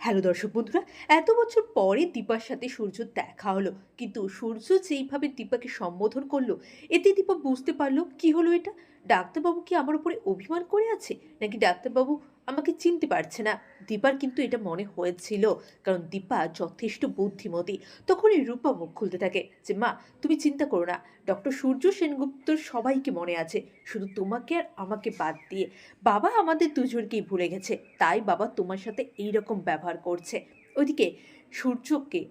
Hello দর্শক বন্ধুরা, এত বছর পরে দীপার সাথে সূর্য দেখা হলো, কিন্তু সূর্য যেইভাবে দীপাকে সম্বোধন করল, এতে দীপা বুঝতে পারল কি হলো এটা? ডাক্তারবাবু কি আমার উপরে অভিমান করে আছে, নাকি ডাক্তারবাবু আমাকে চিনতে পারছে না। দীপার কিন্তু এটা মনে হয়েছিল, কারণ দীপা যথেষ্ট বুদ্ধিমতী। তখনই রূপা মুখ খুলতে থাকে যে, মা, তুমি চিন্তা করো না। ডক্টর সূর্য সেনগুপ্তর সবাইকে মনে আছে। শুধু তোমাকে আর আমাকে বাদ দিয়ে। বাবা আমাদের দুজনকেই ভুলে গেছে। তাই বাবা তোমার সাথে এই রকম ব্যবহার করছে। ওইদিকে সূর্যকে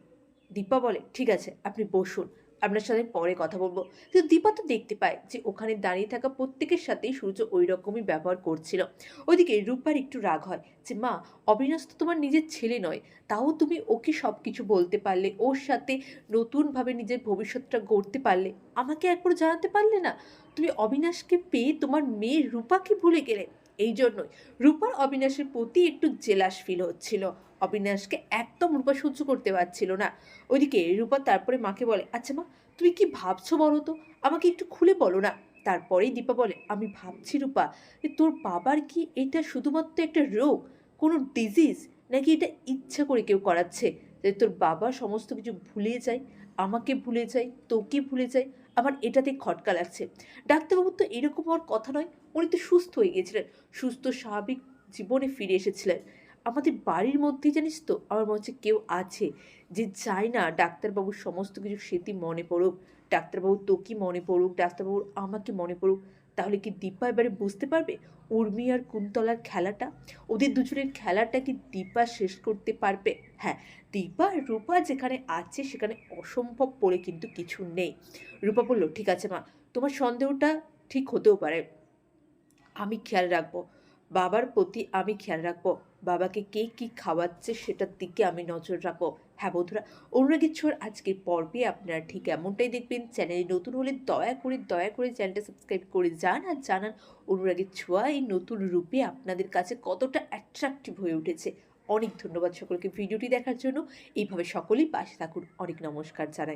দীপা বলে, ঠিক আছে, আপনি বসুন। আপনার সাথে পরে কথা বলব। কিন্তু দীপা তো দেখতে পায় যে ওখানে দাঁড়িয়ে থাকা প্রত্যেকের সাথেই সূর্য ওই রকমই ব্যবহার করছিল। ওইদিকে রূপার একটু রাগ হয় যে, মা, অবিনাশ তো তোমার নিজের ছেলে নয়। তাও তুমি ওকে সব কিছু বলতে পারলে, ওর সাথে নতুনভাবে নিজের ভবিষ্যৎটা গড়তে পারলে। আমাকে একবার জানাতে পারলে না? তুমি অবিনাশকে পেয়ে তোমার মেয়ে রূপাকে ভুলে গেলে। এই জন্যই রূপার অবিনাশের প্রতি একটু জেলাস ফিল হচ্ছিল। অবিনাশকে একদম রূপা সহ্য করতে পারছিল না। ওইদিকে রূপা তারপরে মাকে বলে আচ্ছা মা, তুমি কি ভাবছ বলো তো? আমাকে একটু খুলে বলো না? তারপরেই দীপা বলে, আমি ভাবছি রূপা যে তোর বাবার কি এটা শুধুমাত্র একটা রোগ, কোনো ডিজিজ নাকি এটা ইচ্ছা করে কেউ করাচ্ছে? যে তোর বাবা সমস্ত কিছু ভুলে যায়, আমাকে ভুলে যায়, তোকে ভুলে যায় আমার এটাতে খটকা লাগছে। ডাক্তারবাবু তো এরকম হওয়ার কথা নয়, উনি তো সুস্থ হয়ে গিয়েছিলেন, সুস্থ স্বাভাবিক জীবনে ফিরে এসেছিলেন। আমাদের বাড়ির মধ্যে জানিস তো, আমার মনে হচ্ছে কেউ আছে যে চায় না ডাক্তারবাবুর সমস্ত কিছু স্মৃতি মনে পড়ুক। ডাক্তারবাবু তো কি মনে পড়ুক ডাক্তারবাবুর আমাকে মনে পড়ুক। তাহলে কি দীপা এবারে বুঝতে পারবে? উর্মি আর কুন্তলার খেলাটা? ওদের দুজনের খেলাটা কি দীপা শেষ করতে পারবে? হ্যাঁ দীপা রূপা যেখানে আছে সেখানে অসম্ভব পড়ে কিন্তু কিছু নেই। রূপা বলল, ঠিক আছে মা, তোমার সন্দেহটা ঠিক হতেও পারে। আমি খেয়াল রাখব। বাবার প্রতি আমি খেয়াল রাখব। বাবাকে কে কী খাওয়াচ্ছে সেটার দিকে আমি নজর রাখব। হ্যাঁ বন্ধুরা অনুরাগের ছোঁয়ার আজকের পর্বে আপনারা ঠিক এমনটাই দেখবেন। চ্যানেলে নতুন হলে দয়া করে দয়া করে চ্যানেলটা সাবস্ক্রাইব করে যান আর জানান অনুরাগের ছোঁয়া এই নতুন রূপে আপনাদের কাছে কতটা অ্যাট্রাকটিভ হয়ে উঠেছে। অনেক ধন্যবাদ সকলকে ভিডিওটি দেখার জন্য। এইভাবে সকলেই পাশে থাকুন। অনেক নমস্কার জানাই।